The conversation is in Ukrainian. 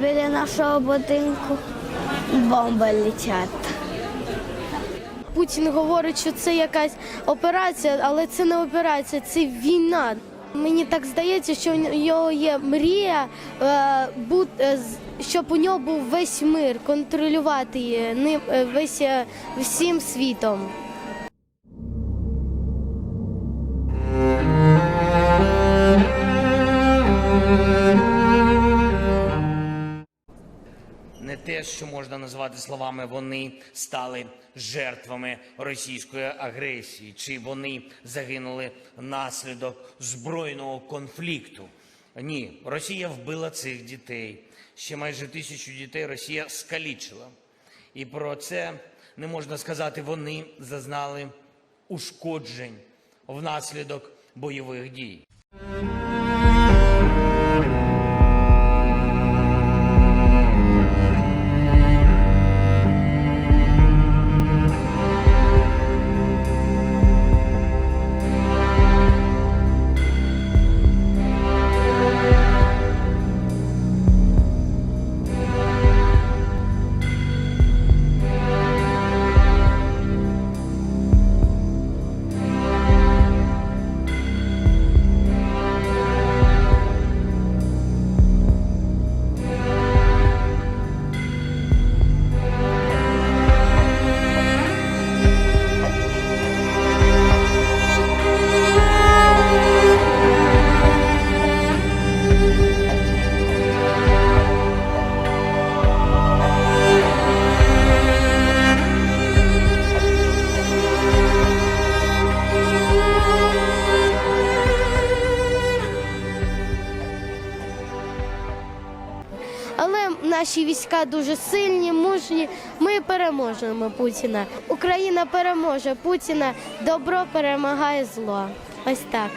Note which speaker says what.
Speaker 1: біля нашого будинку бомби летять.
Speaker 2: Путін говорить, що це якась операція, але це не операція, це війна. Мені так здається, що у нього є мрія, е, е, щоб у нього був весь мир, контролювати ним е, весь всім світом.
Speaker 3: Те, що можна назвати словами, вони стали жертвами російської агресії, чи вони загинули внаслідок збройного конфлікту. Ні, Росія вбила цих дітей. Ще майже тисячу дітей Росія скалічила. І про це не можна сказати, вони зазнали ушкоджень внаслідок бойових дій.
Speaker 2: Але наші війська дуже сильні, мужні. Ми переможемо Путіна. Україна переможе Путіна. Добро перемагає зло. Ось так.